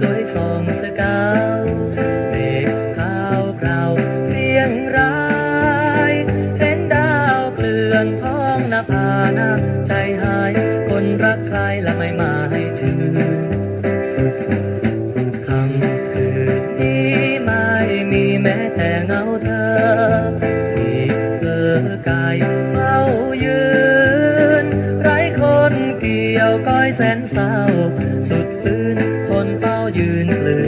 คืน ภานาใจหาย คนรักใครและไม่มาให้ชื่นค่ำคืนนี้ไม่มีแม้แต่เงาเธอที่เกิดกายเฝ้ายืน ไร้คนเกี่ยวก้อยแสนเศร้า สุดฟื้นทนเฝ้ายืนกลืน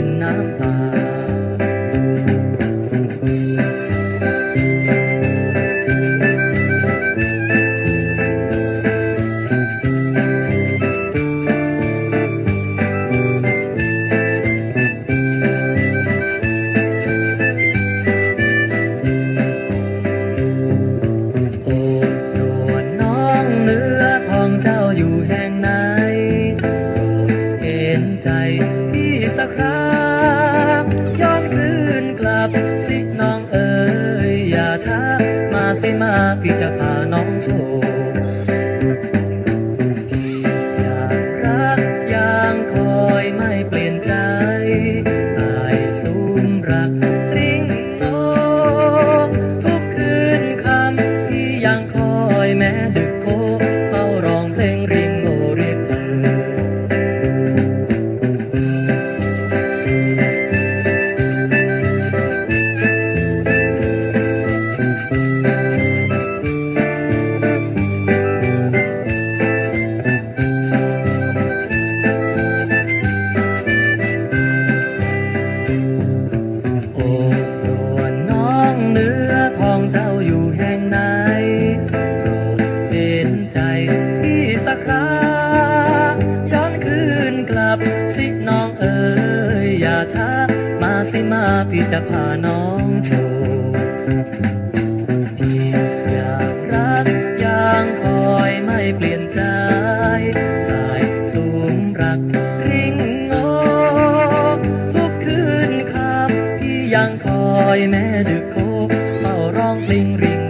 สิน้องเอ๋ยอย่าช้ามาสิมาพี่จะพาน้องโชว์ สิมาพี่จะพาน้องโชว์พี่อยากรักยังคอยไม่เปลี่ยนใจตายสูมรักริงโอทุกคืนคำที่ยังคอยแม่ดึกโคเฝ้าร้องเพลงริง